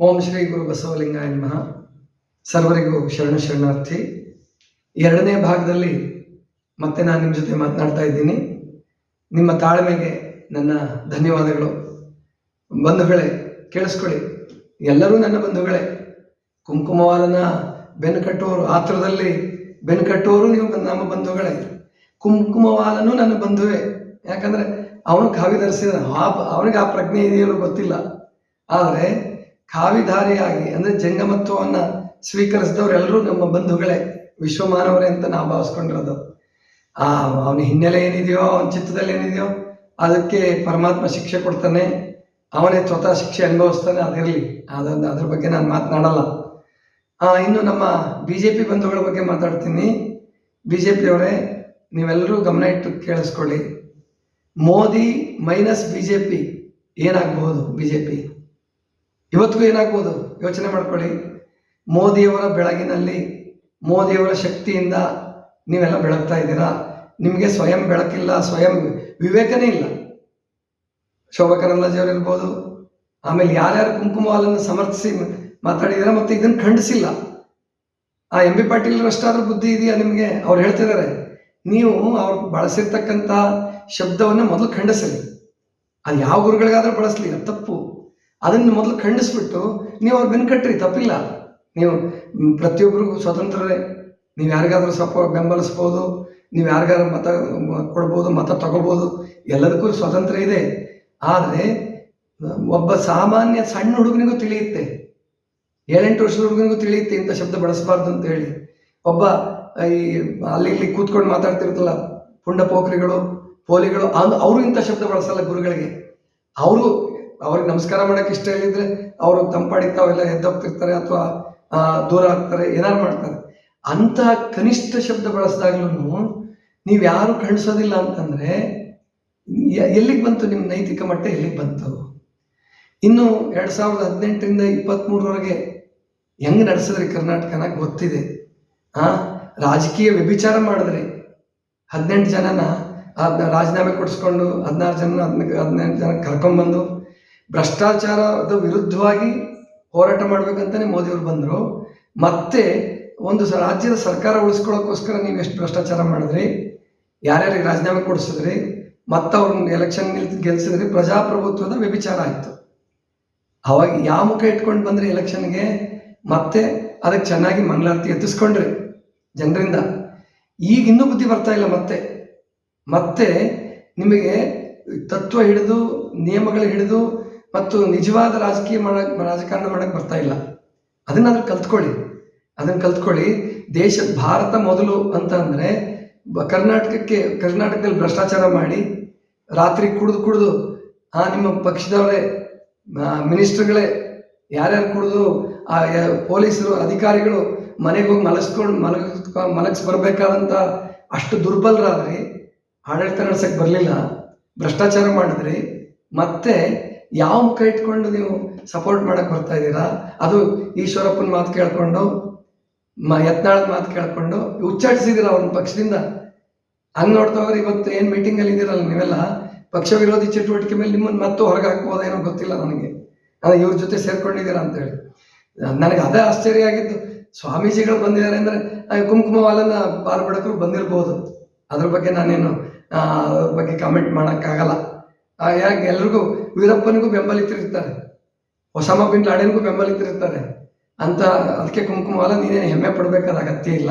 ಓಂ ಶ್ರೀ ಗುರು ಬಸವಲಿಂಗಾಯ ನಮಃ. ಸರ್ವರಿಗೂ ಶರಣ ಶರಣಾರ್ಥಿ. ಎರಡನೇ ಭಾಗದಲ್ಲಿ ಮತ್ತೆ ನಾನು ನಿಮ್ಮ ಜೊತೆ ಮಾತನಾಡ್ತಾ ಇದ್ದೀನಿ. ನಿಮ್ಮ ತಾಳ್ಮೆಗೆ ನನ್ನ ಧನ್ಯವಾದಗಳು. ಬಂಧುಗಳೇ ಕೇಳಿಸ್ಕೊಳ್ಳಿ. ಎಲ್ಲರೂ ನನ್ನ ಬಂಧುಗಳೇ ಕುಂಕುಮವಾಲನ ಬೆನ್ನು ಕಟ್ಟೋರು ಆತ್ರದಲ್ಲಿ ಬೆನ್ನು ಕಟ್ಟುವವರು ನೀವು ನಮ್ಮ ಬಂಧುಗಳೇ ಕುಂಕುಮವಾಲನು ನನ್ನ ಬಂಧುವೇ. ಯಾಕಂದ್ರೆ ಅವನು ಕಾವಿ ಧರಿಸಿದ ಅವನಿಗೆ ಆ ಪ್ರಜ್ಞೆ ಇದೆಯೋ ಗೊತ್ತಿಲ್ಲ. ಆದರೆ ಕಾವಿಧಾರಿಯಾಗಿ ಅಂದ್ರೆ ಜಂಗಮತ್ವವನ್ನ ಸ್ವೀಕರಿಸಿದವರೆಲ್ಲರೂ ನಮ್ಮ ಬಂಧುಗಳೇ, ವಿಶ್ವಮಾನವರೇ ಅಂತ ನಾವು ಭಾವಿಸ್ಕೊಂಡಿರೋದು. ಆ, ಅವನ ಹಿನ್ನೆಲೆ ಏನಿದೆಯೋ, ಅವನ ಚಿತ್ತದಲ್ಲಿ ಏನಿದೆಯೋ, ಅದಕ್ಕೆ ಪರಮಾತ್ಮ ಶಿಕ್ಷೆ ಕೊಡ್ತಾನೆ, ಅವನೇ ಸ್ವತಃ ಶಿಕ್ಷೆ ಅನುಭವಿಸ್ತಾನೆ, ಅದಿರಲಿ. ಅದನ್ನ ಅದ್ರ ಬಗ್ಗೆ ನಾನು ಮಾತನಾಡಲ್ಲ. ಇನ್ನು ನಮ್ಮ ಬಿ ಜೆ ಪಿ ಬಂಧುಗಳ ಬಗ್ಗೆ ಮಾತಾಡ್ತೀನಿ. ಬಿ ಜೆ ಪಿಯವರೇ ನೀವೆಲ್ಲರೂ ಗಮನ ಇಟ್ಟು ಕೇಳಿಸ್ಕೊಳ್ಳಿ. Modi minus B J P ಏನಾಗಬಹುದು ಬಿ ಜೆ ಪಿ ಇವತ್ತಿಗೂ ಏನಾಗ್ಬೋದು? ಯೋಚನೆ ಮಾಡ್ಕೊಳ್ಳಿ. ಮೋದಿಯವರ ಬೆಳಗಿನಲ್ಲಿ, ಮೋದಿಯವರ ಶಕ್ತಿಯಿಂದ ನೀವೆಲ್ಲ ಬೆಳಗ್ತಾ ಇದ್ದೀರಾ? ನಿಮಗೆ ಸ್ವಯಂ ಬೆಳಕಿಲ್ಲ, ಸ್ವಯಂ ವಿವೇಕನೇ ಇಲ್ಲ. ಶೋಭಾ ಕರಂದ್ಲಾಜೆ ಅವರು ಇರ್ಬೋದು. ಆಮೇಲೆ ಯಾರ್ಯಾರು ಕುಂಕುಮವಾಲನ್ನು ಸಮರ್ಥಿಸಿ ಮಾತಾಡಿದಾರೆ ಮತ್ತು ಇದನ್ನು ಖಂಡಿಸಿಲ್ಲ. ಆ ಎಂ ಬಿ ಪಾಟೀಲ್ ಅಷ್ಟಾದ್ರೂ ಬುದ್ಧಿ ಇದೆಯಾ ನಿಮಗೆ? ಅವ್ರು ಹೇಳ್ತಿದ್ದಾರೆ. ನೀವು ಅವ್ರು ಬಳಸಿರ್ತಕ್ಕಂಥ ಶಬ್ದವನ್ನು ಮೊದಲು ಖಂಡಿಸಲಿ. ಅದು ಯಾವ ಗುರುಗಳಿಗಾದರೂ ಬಳಸಲಿ, ಅದು ತಪ್ಪು. ಅದನ್ನು ಮೊದಲು ಖಂಡಿಸ್ಬಿಟ್ಟು ನೀವು ಅವ್ರು ಕಟ್ಟ್ರಿ ತಪ್ಪಿಲ್ಲ. ನೀವು ಪ್ರತಿಯೊಬ್ಬರಿಗೂ ಸ್ವತಂತ್ರರೇ. ನೀವು ಯಾರಿಗಾದ್ರೂ ಸಪೋ, ಬೆಂಬಲಿಸ್ಬೋದು, ನೀವು ಯಾರಿಗಾದ್ರೂ ಮತ ಕೊಡ್ಬೋದು, ಮತ ತಗೋಬೋದು, ಎಲ್ಲದಕ್ಕೂ ಸ್ವತಂತ್ರ ಇದೆ. ಆದರೆ, ಒಬ್ಬ ಸಾಮಾನ್ಯ ಸಣ್ಣ ಹುಡುಗನಿಗೂ ತಿಳಿಯುತ್ತೆ. ಏಳೆಂಟು ವರ್ಷದ ಹುಡುಗನಿಗೂ ತಿಳಿಯುತ್ತೆ ಇಂಥ ಶಬ್ದ ಬಳಸಬಾರ್ದು ಅಂತ ಹೇಳಿ. ಒಬ್ಬ, ಈ, ಅಲ್ಲಿ ಇಲ್ಲಿ ಕೂತ್ಕೊಂಡು ಮಾತಾಡ್ತಿರ್ತಲ್ಲ ಪುಂಡ ಪೋಖ್ರಿಗಳು ಪೋಲಿಗಳು ಅಂದ್ ಅವರು ಇಂಥ ಶಬ್ದ ಬಳಸಲ್ಲ ಗುರುಗಳಿಗೆ. ಅವರು ಅವ್ರಿಗೆ ನಮಸ್ಕಾರ ಮಾಡಕ್ಕೆ ಇಷ್ಟ ಇಲ್ಲಿದ್ರೆ ಅವರು ತಂಪಾಡಿ ತಾವೆಲ್ಲ ಎದ್ದೋಗ್ತಿರ್ತಾರೆ ಅಥವಾ ದೂರ ಆಗ್ತಾರೆ, ಏನಾರು ಮಾಡ್ತಾರೆ. ಅಂತಹ ಕನಿಷ್ಠ ಶಬ್ದ ಬಳಸಿದಾಗ್ಲೂ ನೀವು ಯಾರು ಕಣಿಸೋದಿಲ್ಲ ಅಂತಂದ್ರೆ ಎಲ್ಲಿಗೆ ಬಂತು ನಿಮ್ಮ ನೈತಿಕ ಮಟ್ಟ ಎಲ್ಲಿಗೆ ಬಂತು? ಇನ್ನು ಎರಡು ಸಾವಿರದ ಹದಿನೆಂಟರಿಂದ ಇಪ್ಪತ್ತ್ಮೂರವರೆಗೆ ಹೆಂಗ್ ನಡೆಸಿದ್ರಿ ಕರ್ನಾಟಕನ? ಗೊತ್ತಿದೆ. ಆ, ರಾಜಕೀಯ ವ್ಯಭಿಚಾರ ಮಾಡಿದ್ರಿ. ಹದಿನೆಂಟು ಜನನ ಅದನ್ನ ರಾಜೀನಾಮೆ ಕೊಡಿಸ್ಕೊಂಡು ಹದಿನಾರು ಜನ ಹದಿನ ಹದಿನೆಂಟು ಜನ ಕರ್ಕೊಂಡ್ಬಂದು ಭ್ರಷ್ಟಾಚಾರದ ವಿರುದ್ಧವಾಗಿ ಹೋರಾಟ ಮಾಡ್ಬೇಕಂತಾನೆ ಮೋದಿಯವರು ಬಂದರು. ಮತ್ತೆ ಒಂದು ರಾಜ್ಯದ ಸರ್ಕಾರ ಉಳಿಸ್ಕೊಳ್ಳೋಕ್ಕೋಸ್ಕರ ನೀವು ಎಷ್ಟು ಭ್ರಷ್ಟಾಚಾರ ಮಾಡಿದ್ರಿ? ಯಾರ್ಯಾರಿಗೆ ರಾಜೀನಾಮೆ ಕೊಡಿಸಿದ್ರಿ? ಮತ್ತೆ ಅವ್ರನ್ನ ಎಲೆಕ್ಷನ್ ಗೆಲ್ಸಿದ್ರಿ? ಪ್ರಜಾಪ್ರಭುತ್ವದ ವ್ಯಭಿಚಾರ ಆಯಿತು. ಅವಾಗ ಯಾವ ಮುಖ ಇಟ್ಕೊಂಡು ಬಂದ್ರಿ ಎಲೆಕ್ಷನ್ಗೆ? ಮತ್ತೆ ಅದಕ್ಕೆ ಚೆನ್ನಾಗಿ ಮಂಗಳಾರತಿ ಎತ್ತಿಸ್ಕೊಂಡ್ರಿ ಜನರಿಂದ. ಈಗ ಇನ್ನೂ ಬುದ್ಧಿ ಬರ್ತಾ ಇಲ್ಲ ಮತ್ತೆ. ಮತ್ತೆ ನಿಮಗೆ ತತ್ವ ಹಿಡಿದು, ನಿಯಮಗಳು ಹಿಡಿದು ಮತ್ತು ನಿಜವಾದ ರಾಜಕೀಯ ಮಾಡಕ್ ರಾಜಕಾರಣ ಮಾಡಕ್ ಬರ್ತಾ ಇಲ್ಲ. ಅದನ್ನಾದ್ರೂ ಕಲ್ತ್ಕೊಳ್ಳಿ. ಅದನ್ನ ಕಲ್ತ್ಕೊಳ್ಳಿ. ದೇಶ, ಭಾರತ ಮೊದಲು ಅಂತ ಅಂದ್ರೆ ಕರ್ನಾಟಕಕ್ಕೆ, ಕರ್ನಾಟಕದಲ್ಲಿ ಭ್ರಷ್ಟಾಚಾರ ಮಾಡಿ, ರಾತ್ರಿ ಕುಡಿದು ಕುಡಿದು, ಆ, ನಿಮ್ಮ ಪಕ್ಷದವರೇ ಮಿನಿಸ್ಟರ್ಗಳೇ, ಯಾರ್ಯಾರು ಕುಡಿದು, ಆ ಪೊಲೀಸರು, ಅಧಿಕಾರಿಗಳು ಮನೆಗೆ ಹೋಗಿ ಮಲಗಿಸ್ಕೊಂಡು ಮಲಗ ಮಲಗಿಸ್ ಬರ್ಬೇಕಾದಂತ ಅಷ್ಟು ದುರ್ಬಲರಾದ್ರಿ ಆಡಳಿತ ನಡೆಸಕ್ ಬರಲಿಲ್ಲ. ಭ್ರಷ್ಟಾಚಾರ ಮಾಡಿದ್ರಿ ಮತ್ತೆ ಯಾವ ಮುಖ ಇಟ್ಕೊಂಡು ನೀವು ಸಪೋರ್ಟ್ ಮಾಡಕ್ ಬರ್ತಾ ಇದ್ದೀರಾ? ಅದು ಈಶ್ವರಪ್ಪನ ಮಾತು ಕೇಳ್ಕೊಂಡು, ಮ ಯತ್ನಾಳದ ಮಾತು ಕೇಳ್ಕೊಂಡು ಉಚ್ಚಾಟಿಸಿದಿರ ಅವ್ರ ಪಕ್ಷದಿಂದ? ಹಂಗ್ ನೋಡ್ತಾ ಹೋಗ್ರಿ ಇವತ್ತು ಏನು ಮೀಟಿಂಗ್ ಅಲ್ಲಿ ಇದೀರಲ್ಲ ನೀವೆಲ್ಲ? ಪಕ್ಷ ವಿರೋಧಿ ಚಟುವಟಿಕೆ ಮೇಲೆ ನಿಮ್ಮನ್ನ ಮತ್ತೆ ಹೊರಗೆ ಹಾಕ್ಬೋದೇನೋ ಗೊತ್ತಿಲ್ಲ ನನಗೆ. ನಾನು ಇವ್ರ ಜೊತೆ ಸೇರ್ಕೊಂಡಿದ್ದೀರಾ ಅಂತ ಹೇಳಿ ನನಗೆ ಅದೇ ಆಶ್ಚರ್ಯ ಆಗಿತ್ತು ಸ್ವಾಮೀಜಿಗಳು ಬಂದಿದ್ದಾರೆ ಅಂದ್ರೆ ಕುಂಕುಮ ವಾಲನ ಪಾಲ್ಬಡಕರು ಬಂದಿರ್ಬೋದು. ಅದ್ರ ಬಗ್ಗೆ ನಾನೇನು ಅದ್ರ ಬಗ್ಗೆ ಕಾಮೆಂಟ್ ಮಾಡೋಕ್ಕಾಗಲ್ಲ. ಯಾಕೆ ಎಲ್ರಿಗೂ ವೀರಪ್ಪನಿಗೂ ಬೆಂಬಲಿತರಿರ್ತಾರೆ ಒಸಾಮ ಬಿನ್ ಲಾಡೆನ್ಗೂ ಬೆಂಬಲಿತರಿರ್ತಾರೆ ಅಂತ ಅದಕ್ಕೆ ಕುಂಕುಮ ಅಲ್ಲ ನೀನೇನು ಹೆಮ್ಮೆ ಪಡಬೇಕಾದ ಅಗತ್ಯ ಇಲ್ಲ.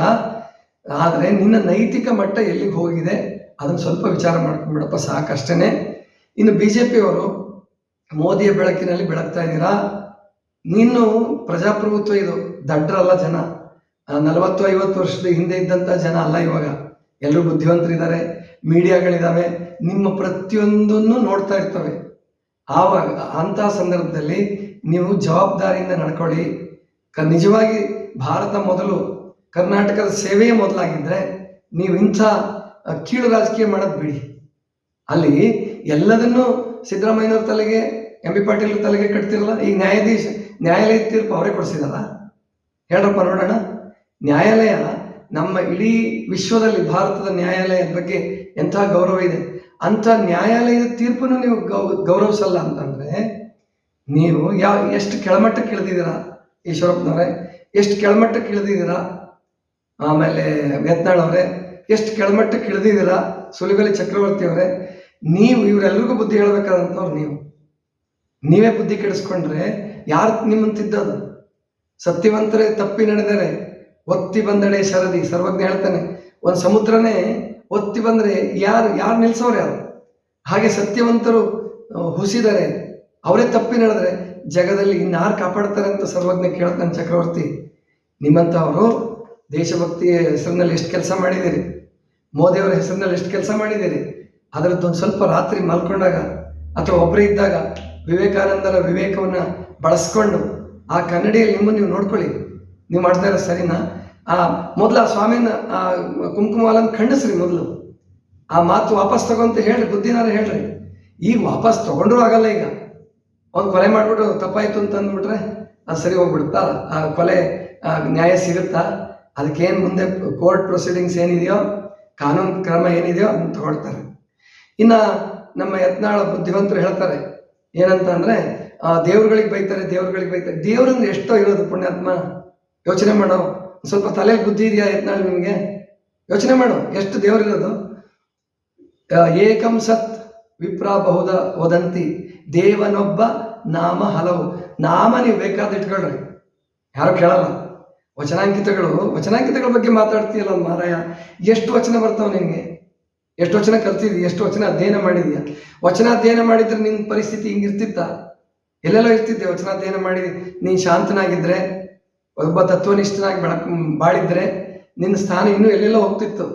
ಆದರೆ ನಿನ್ನ ನೈತಿಕ ಮಟ್ಟ ಎಲ್ಲಿಗೆ ಹೋಗಿದೆ, ಅದನ್ನ ಸ್ವಲ್ಪ ವಿಚಾರ ಮಾಡ್ಕೊಂಡ್ಬಿಡಪ್ಪ ಸಾಕಷ್ಟೇ ಇನ್ನು ಬಿ ಜೆ ಪಿಯವರು ಮೋದಿಯ ಬೆಳಕಿನಲ್ಲಿ ಬೆಳಗ್ತಾ ಇದ್ದೀರಾ? ನೀನು ಪ್ರಜಾಪ್ರಭುತ್ವ ಇದು ದಡ್ಡರಲ್ಲ ಜನ. ನಲವತ್ತು ಐವತ್ತು ವರ್ಷದ ಹಿಂದೆ ಇದ್ದಂಥ ಜನ ಅಲ್ಲ ಇವಾಗ. ಎಲ್ಲರೂ ಬುದ್ಧಿವಂತರಿದ್ದಾರೆ. ಮೀಡಿಯಾಗಳಿದ್ದಾವೆ ನಿಮ್ಮ ಪ್ರತಿಯೊಂದನ್ನು ನೋಡ್ತಾ ಇರ್ತವೆ. ಆವಾಗ, ಅಂಥ ಸಂದರ್ಭದಲ್ಲಿ ನೀವು ಜವಾಬ್ದಾರಿಯಿಂದ ನಡ್ಕೊಳ್ಳಿ. ಕ, ನಿಜವಾಗಿ ಭಾರತ ಮೊದಲು ಕರ್ನಾಟಕದ ಸೇವೆಯೇ ಮೊದಲಾಗಿದ್ದರೆ ನೀವು ಇಂಥ ಕೀಳು ರಾಜಕೀಯ ಮಾಡೋದು ಬಿಡಿ. ಅಲ್ಲಿ ಎಲ್ಲದನ್ನೂ ಸಿದ್ದರಾಮಯ್ಯನವ್ರ ತಲೆಗೆ, ಎಂ ಬಿ ಪಾಟೀಲ್ ತಲೆಗೆ ಕಟ್ತಿರಲ್ಲ ಈಗ ನ್ಯಾಯಾಧೀಶ, ನ್ಯಾಯಾಲಯದ ತೀರ್ಪು ಅವರೇ ಕೊಡಿಸಿದಾರ. ಹೇಳ್ರಪ್ಪ ನೋಡೋಣ. ನ್ಯಾಯಾಲಯ ನಮ್ಮ ಇಡೀ ವಿಶ್ವದಲ್ಲಿ ಭಾರತದ ನ್ಯಾಯಾಲಯದ ಬಗ್ಗೆ ಎಂಥ ಗೌರವ ಇದೆ? ಅಂಥ ನ್ಯಾಯಾಲಯದ ತೀರ್ಪನ್ನು ನೀವು ಗೌ, ಗೌರವಿಸಲ್ಲ ಅಂತಂದ್ರೆ, ನೀವು ಯಾವ ಎಷ್ಟು ಕೆಳಮಟ್ಟಕ್ಕೆ ಇಳಿದಿದ್ದೀರಾ ಈಶ್ವರಪ್ಪನವರೇ? ಎಷ್ಟು ಕೆಳಮಟ್ಟಕ್ಕೆ ಇಳಿದಿದ್ದೀರಾ? ಆಮೇಲೆ ಯತ್ನಾಳ್ ಅವರೇ ಎಷ್ಟು ಕೆಳಮಟ್ಟಕ್ಕೆ ಇಳಿದಿದ್ದೀರಾ ಸುಲಿಬೆಲೆ ಚಕ್ರವರ್ತಿ ಅವರೇ ನೀವು ಇವರೆಲ್ಲರಿಗೂ ಬುದ್ಧಿ ಹೇಳ್ಬೇಕಾದಂಥವ್ರು ನೀವು. ನೀವೇ ಬುದ್ಧಿ ಕೆಡಿಸ್ಕೊಂಡ್ರೆ ಯಾರು ನಿಮ್ಮಂತಿದ್ದದು ತಿದ್ದದು ಸತ್ಯವಂತರೇ ತಪ್ಪಿ ನಡೆದರೆ ಒತ್ತಿ ಬಂದಡೆ ಶರದಿ ಸರ್ವಜ್ಞ ಹೇಳ್ತಾನೆ, ಒಂದು ಸಮುದ್ರನೇ ಒತ್ತಿ ಬಂದರೆ ಯಾರು ಯಾರು ನಿಲ್ಸೋರು ಯಾರು? ಹಾಗೆ ಸತ್ಯವಂತರು ಹುಸಿದರೆ, ಅವರೇ ತಪ್ಪಿ ನಡೆದ್ರೆ ಜಗದಲ್ಲಿ ಇನ್ನಾರು ಕಾಪಾಡ್ತಾರೆ ಅಂತ ಸರ್ವಜ್ಞ ಕೇಳ್ತಾನೆ ಚಕ್ರವರ್ತಿ. ನಿಮ್ಮಂಥವರು ದೇಶಭಕ್ತಿಯ ಹೆಸರಿನಲ್ಲಿ ಎಷ್ಟು ಕೆಲಸ ಮಾಡಿದ್ದೀರಿ? ಮೋದಿಯವರ ಹೆಸರಿನಲ್ಲಿ ಎಷ್ಟು ಕೆಲಸ ಮಾಡಿದ್ದೀರಿ? ಅದರದ್ದೊಂದು ಸ್ವಲ್ಪ ರಾತ್ರಿ ಮಲ್ಕೊಂಡಾಗ ಅಥವಾ ಒಬ್ಬರೇ ಇದ್ದಾಗ ವಿವೇಕಾನಂದರ ವಿವೇಕವನ್ನು ಬಳಸ್ಕೊಂಡು ಆ ಕನ್ನಡಿಯಲ್ಲಿ ನಿಮ್ಮನ್ನು ನೀವು ನೋಡ್ಕೊಳ್ಳಿ. ನೀವು ಮಾಡ್ತಾ ಇರೋ ಸರಿನಾ? ಆ, ಮೊದಲು ಆ ಸ್ವಾಮಿನ, ಆ ಕುಂಕುಮಾಲನ್ನು ಖಂಡಿಸ್ರಿ ಮೊದಲು. ಆ ಮಾತು ವಾಪಸ್ ತಗೊಂತ ಹೇಳ್ರಿ, ಬುದ್ಧಿನಾರ ಹೇಳ್ರಿ. ಈಗ ವಾಪಸ್ ತಗೊಂಡ್ರು ಆಗಲ್ಲ ಈಗ. ಅವ್ನು ಕೊಲೆ ಮಾಡಿಬಿಟ್ಟು ತಪ್ಪಾಯ್ತು ಅಂತ ಅಂದ್ಬಿಟ್ರೆ ಅದು ಸರಿ ಹೋಗ್ಬಿಡುತ್ತಾ ಆ ಕೊಲೆ ನ್ಯಾಯ ಸಿಗುತ್ತಾ? ಅದಕ್ಕೇನು ಮುಂದೆ ಕೋರ್ಟ್ ಪ್ರೊಸೀಡಿಂಗ್ಸ್ ಏನಿದೆಯೋ, ಕಾನೂನು ಕ್ರಮ ಏನಿದೆಯೋ ಅದನ್ನ ತಗೊಳ್ತಾರೆ. ಇನ್ನು ನಮ್ಮ ಯತ್ನಾಳ ಬುದ್ಧಿವಂತರು ಹೇಳ್ತಾರೆ, ಏನಂತ ಅಂದರೆ ದೇವ್ರುಗಳಿಗೆ ಬೈತಾರೆ ದೇವ್ರುಗಳಿಗೆ ಬೈತಾರೆ. ದೇವ್ರಂದ್ರೆ ಎಷ್ಟೋ ಇರೋದು ಪುಣ್ಯಾತ್ಮ. ಯೋಚನೆ ಮಾಡು. ಸ್ವಲ್ಪ ತಲೆ ಬುದ್ಧಿ ಇದೆಯಾ ಎತ್ನಾಳು ನಿಮಗೆ? ಯೋಚನೆ ಮಾಡು. ಎಷ್ಟು ದೇವರಿರೋದು? ಏಕಂ ಸತ್ ವಿಪ್ರ ಬಹುದ ವದಂತಿ. ದೇವನೊಬ್ಬ ನಾಮ ಹಲವು. ನಾಮ ನೀವು ಬೇಕಾದ ಇಟ್ಕೊಳ್ರಿ. ಯಾರು ಕೇಳಲ್ಲ? ವಚನಾಂಕಿತಗಳು. ವಚನಾಂಕಿತಗಳ ಬಗ್ಗೆ ಮಾತಾಡ್ತೀಯಲ್ಲ ಮಾರಾಯ. ಎಷ್ಟು ವಚನ ಬರ್ತಾವ ನಿನಗೆ? ಎಷ್ಟು ವಚನ ಕಲ್ತಿದ್ದಿ? ಎಷ್ಟು ವಚನ ಅಧ್ಯಯನ ಮಾಡಿದ್ಯಾ? ವಚನ ಅಧ್ಯಯನ ಮಾಡಿದ್ರೆ ನಿನ್ನ ಪರಿಸ್ಥಿತಿ ಹಿಂಗಿರ್ತಿತ್ತ? ಎಲ್ಲೆಲ್ಲೋ ಇರ್ತಿದ್ದೆ ವಚನ ಅಧ್ಯಯನ ಮಾಡಿ ನೀನು ಶಾಂತನಾಗಿದ್ರೆ ಒಬ್ಬ ತತ್ವನಿಷ್ಠನಾಗಿ ಬೆಳಕ್ ಬಾಳಿದ್ರೆ ನಿನ್ನ ಸ್ಥಾನ ಇನ್ನೂ ಎಲ್ಲೆಲ್ಲ ಹೋಗ್ತಿತ್ತು.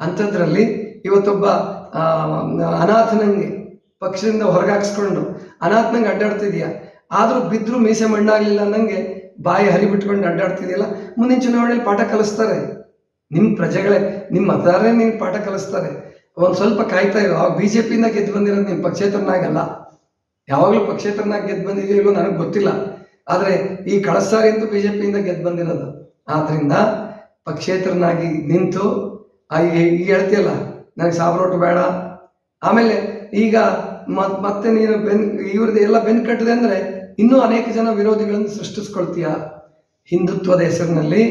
ಅಂಥದ್ರಲ್ಲಿ ಇವತ್ತೊಬ್ಬ ಅನಾಥನಂಗೆ ಪಕ್ಷದಿಂದ ಹೊರಗಾಕ್ಸ್ಕೊಂಡು ಅನಾಥನಂಗೆ ಅಡ್ಡಾಡ್ತಿದ್ಯಾ? ಆದರೂ ಬಿದ್ದರೂ ಮೀಸೆ ಮಣ್ಣಾಗಲಿಲ್ಲ ಅನ್ನಂಗೆ ಬಾಯಿ ಹರಿ ಬಿಟ್ಕೊಂಡು ಅಡ್ಡಾಡ್ತಿದೆಯಲ್ಲ? ಮುಂದಿನ ಚುನಾವಣೆಯಲ್ಲಿ ಪಾಠ ಕಲಿಸ್ತಾರೆ. ನಿಮ್ಮ ಪ್ರಜೆಗಳೇ ನಿಮ್ಮ ಮತದಾರರೇ ನಿನ್ನ ಪಾಠ ಕಲಿಸ್ತಾರೆ. ಒಂದು ಸ್ವಲ್ಪ ಕಾಯ್ತಾ ಇರೋ. ಅವಾಗ ಬಿ ಜೆ ಪಿಯಿಂದ ಗೆದ್ದು ಬಂದಿರೋದು ನಿಮ್ಮ ಪಕ್ಷೇತರನಾಗಲ್ಲ. ಯಾವಾಗಲೂ ಪಕ್ಷೇತರನಾಗಿ ಗೆದ್ದು ಬಂದಿದೆಯೋ ಇಲ್ಲೋ ನನಗೆ ಗೊತ್ತಿಲ್ಲ. ಆದರೆ ಈ ಕಳಸಾರಿ ಅಂತೂ ಬಿ ಜೆ ಪಿಯಿಂದ ಗೆದ್ದು ಬಂದಿರೋದು. ಆದ್ದರಿಂದ ಪಕ್ಷೇತರನಾಗಿ ನಿಂತು ಈಗ ಹೇಳ್ತಿಯಲ್ಲ, ನನಗೆ ಸಾವಿರ ಓಟು ಬೇಡ. ಆಮೇಲೆ ಈಗ ಮತ್- ಮತ್ತೆ ನೀನು ಬೆನ್, ಇವ್ರದ್ದು ಎಲ್ಲ ಬೆನ್ ಕಟ್ಟಿದೆ ಅಂದರೆ ಇನ್ನೂ ಅನೇಕ ಜನ ವಿರೋಧಿಗಳನ್ನು ಸೃಷ್ಟಿಸ್ಕೊಳ್ತೀಯ? ಹಿಂದುತ್ವದ ಹೆಸರಿನಲ್ಲಿ,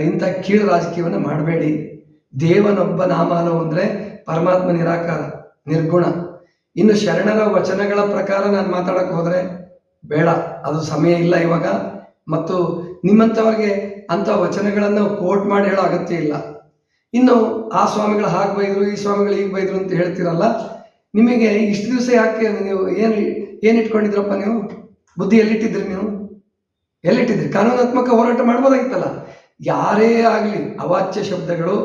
ಇಂಥ ಕೀಳು ರಾಜಕೀಯವನ್ನು ಮಾಡಬೇಡಿ. ದೇವನೊಬ್ಬ ನಾಮಾಲು ಅಂದರೆ ಪರಮಾತ್ಮ ನಿರಾಕಾರ, ನಿರ್ಗುಣ. ಇನ್ನು ಶರಣರ ವಚನಗಳ ಪ್ರಕಾರ ನಾನು ಮಾತಾಡಕ್ಕೆ ಹೋದರೆ ಬೇಡ, ಅದು ಸಮಯ ಇಲ್ಲ ಇವಾಗ. ಮತ್ತು ನಿಮ್ಮಂಥವ್ರಿಗೆ ಅಂಥ ವಚನಗಳನ್ನು ಕೋಟ್ ಮಾಡಿ ಹೇಳೋ ಅಗತ್ಯ ಇಲ್ಲ. ಇನ್ನು ಆ ಸ್ವಾಮಿಗಳು ಹಾಗೆ ಬೈದರು, ಈ ಸ್ವಾಮಿಗಳು ಈಗ ಬೈದರು ಅಂತ ಹೇಳ್ತೀರಲ್ಲ, ನಿಮಗೆ ಇಷ್ಟು ದಿವಸ ಯಾಕೆ ನೀವು ಏನು ಏನು ಇಟ್ಕೊಂಡಿದ್ರಪ್ಪ ನೀವು? ಬುದ್ಧಿ ಎಲ್ಲಿಟ್ಟಿದ್ರಿ ನೀವು? ಎಲ್ಲಿಟ್ಟಿದ್ರಿ? ಕಾನೂನಾತ್ಮಕ ಹೋರಾಟ ಮಾಡ್ಬೋದಾಗಿತ್ತಲ್ಲ. ಯಾರೇ ಆಗಲಿ ಅವಾಚ್ಯ ಶಬ್ದಗಳು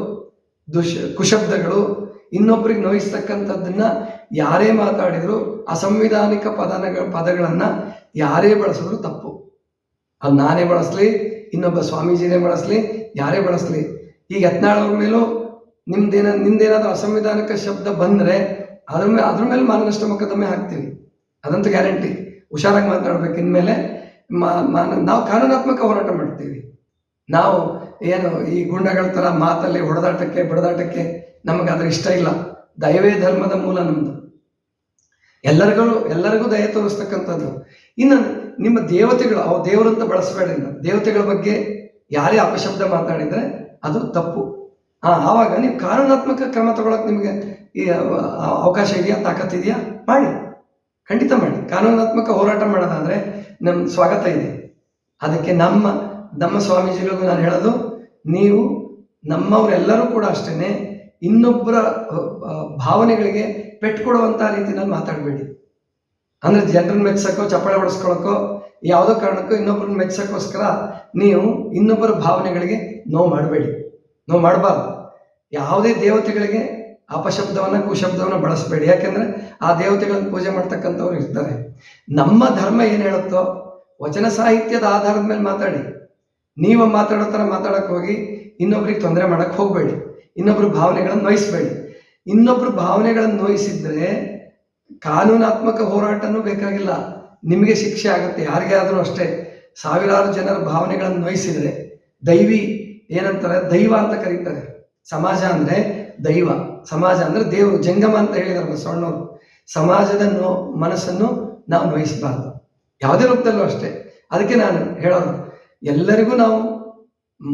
ದುಶ್ ಕುಶಬ್ದಗಳು ಇನ್ನೊಬ್ರಿಗೆ ನೋಯಿಸ್ತಕ್ಕಂಥದ್ದನ್ನ ಯಾರೇ ಮಾತಾಡಿದ್ರು ಅಸಂವಿಧಾನಿಕ ಪದನಗಳ ಪದಗಳನ್ನು ಯಾರೇ ಬಳಸಿದ್ರು ತಪ್ಪು. ಅದು ನಾನೇ ಬಳಸಲಿ, ಇನ್ನೊಬ್ಬ ಸ್ವಾಮೀಜಿನೇ ಬಳಸಲಿ, ಯಾರೇ ಬಳಸಲಿ. ಈಗ ಯತ್ನಾಳವ್ರ ಮೇಲೂ ನಿಮ್ದೇನ, ನಿಮ್ದೇನಾದ್ರೂ ಅಸಂವಿಧಾನಿಕ ಶಬ್ದ ಬಂದರೆ ಅದ್ರ ಮೇಲೆ ಅದ್ರ ಮೇಲೆ ಮಾನನಷ್ಟ ಮೊಕದ್ದಮೆ ಹಾಕ್ತೀವಿ. ಅದಂತೂ ಗ್ಯಾರಂಟಿ. ಹುಷಾರಾಗಿ ಮಾತಾಡ್ಬೇಕು. ಇನ್ಮೇಲೆ ಮಾ- ಮಾನ ನಾವು ಕಾನೂನಾತ್ಮಕ ಹೋರಾಟ ಮಾಡ್ತೀವಿ. ನಾವು ಏನು ಈ ಗುಂಡಗಳ ಥರ ಮಾತಲ್ಲಿ ಹೊಡೆದಾಟಕ್ಕೆ, ಬಡದಾಟಕ್ಕೆ ನಮಗೆ ಅದ್ರ ಇಷ್ಟ ಇಲ್ಲ. ದಯವೇ ಧರ್ಮದ ಮೂಲ ನಮ್ಮದು ಎಲ್ಲರಿಗೂ ಎಲ್ಲರಿಗೂ ದಯ ತೋರಿಸ್ತಕ್ಕಂಥದ್ದು. ಇನ್ನು ನಿಮ್ಮ ದೇವತೆಗಳು, ಅವು ದೇವರಂತ ಬಳಸಬೇಡಿ. ದೇವತೆಗಳ ಬಗ್ಗೆ ಯಾರೇ ಅಪಶಬ್ದ ಮಾತಾಡಿದರೆ ಅದು ತಪ್ಪು. ಹಾಂ ಆವಾಗ ನೀವು ಕಾನೂನಾತ್ಮಕ ಕ್ರಮ ತಗೊಳಕ್ಕೆ ನಿಮಗೆ ಈ ಅವ- ಅವಕಾಶ ಇದೆಯಾ ತಾಕತ್ತಿದೆಯಾ ಮಾಡಿ. ಖಂಡಿತ ಮಾಡಿ. ಕಾನೂನಾತ್ಮಕ ಹೋರಾಟ ಮಾಡೋದಾದ್ರೆ ನಮ್ಮ ಸ್ವಾಗತ ಇದೆ. ಅದಕ್ಕೆ ನಮ್ಮ ನಮ್ಮ ಸ್ವಾಮೀಜಿಗಳಿಗೂ ನಾನು ಹೇಳೋದು, ನೀವು ನಮ್ಮವರೆಲ್ಲರೂ ಕೂಡ ಅಷ್ಟೇ ಇನ್ನೊಬ್ಬರ ಭಾವನೆಗಳಿಗೆ ಪೆಟ್ಟು ಕೊಡುವಂಥ ರೀತಿನಲ್ಲಿ ಮಾತಾಡಬೇಡಿ. ಅಂದ್ರೆ ಜನರನ್ನ ಮೆಚ್ಚಕ್ಕೋ ಚಪ್ಪಳೆ ಹೊಡೆಸ್ಕೊಳಕ್ಕೋ ಯಾವುದೋ ಕಾರಣಕ್ಕೂ ಇನ್ನೊಬ್ಬರನ್ನ ಮೆಚ್ಚಕ್ಕೋಸ್ಕರ ನೀವು ಇನ್ನೊಬ್ಬರ ಭಾವನೆಗಳಿಗೆ ನೋವು ಮಾಡಬೇಡಿ. ನೋವು ಮಾಡಬಾರ್ದು. ಯಾವುದೇ ದೇವತೆಗಳಿಗೆ ಅಪಶಬ್ದವನ್ನ, ಕುಶಬ್ದವನ್ನ ಬಳಸಬೇಡಿ. ಯಾಕೆಂದ್ರೆ ಆ ದೇವತೆಗಳನ್ನು ಪೂಜೆ ಮಾಡ್ತಕ್ಕಂಥವ್ರು ಇರ್ತಾರೆ. ನಮ್ಮ ಧರ್ಮ ಏನು ಹೇಳುತ್ತೋ, ವಚನ ಸಾಹಿತ್ಯದ ಆಧಾರದ ಮೇಲೆ ಮಾತಾಡಿ. ನೀವು ಮಾತಾಡೋ ಥರ ಮಾತಾಡೋಕೆ ಹೋಗಿ ಇನ್ನೊಬ್ರಿಗೆ ತೊಂದರೆ ಮಾಡಕ್ಕೆ ಹೋಗಬೇಡಿ. ಇನ್ನೊಬ್ರ ಭಾವನೆಗಳನ್ನು ನೋಯಿಸಬೇಡಿ. ಇನ್ನೊಬ್ರ ಭಾವನೆಗಳನ್ನು ನೋಯಿಸಿದ್ರೆ ಕಾನೂನಾತ್ಮಕ ಹೋರಾಟನೂ ಬೇಕಾಗಿಲ್ಲ. ನಿಮಗೆ ಶಿಕ್ಷೆ ಆಗುತ್ತೆ, ಯಾರಿಗೇ ಆದರೂ ಅಷ್ಟೇ. ಸಾವಿರಾರು ಜನರ ಭಾವನೆಗಳನ್ನು ನೋಯಿಸಿದರೆ ದೈವಿ ಏನಂತಾರೆ, ದೈವ ಅಂತ ಕರೀತಾರೆ. ಸಮಾಜ ಅಂದರೆ ದೈವ. ಸಮಾಜ ಅಂದರೆ ದೇವರು, ಜಂಗಮ ಅಂತ ಹೇಳಿದಾರೆ ಬಸವಣ್ಣವರು ಸಮಾಜದ ಮನಸ್ಸನ್ನು ನಾವು ನೋಯಿಸಬಾರ್ದು. ಯಾವುದೇ ರೂಪದಲ್ಲೂ ಅಷ್ಟೇ. ಅದಕ್ಕೆ ನಾನು ಹೇಳೋದು ಎಲ್ಲರಿಗೂ ನಾವು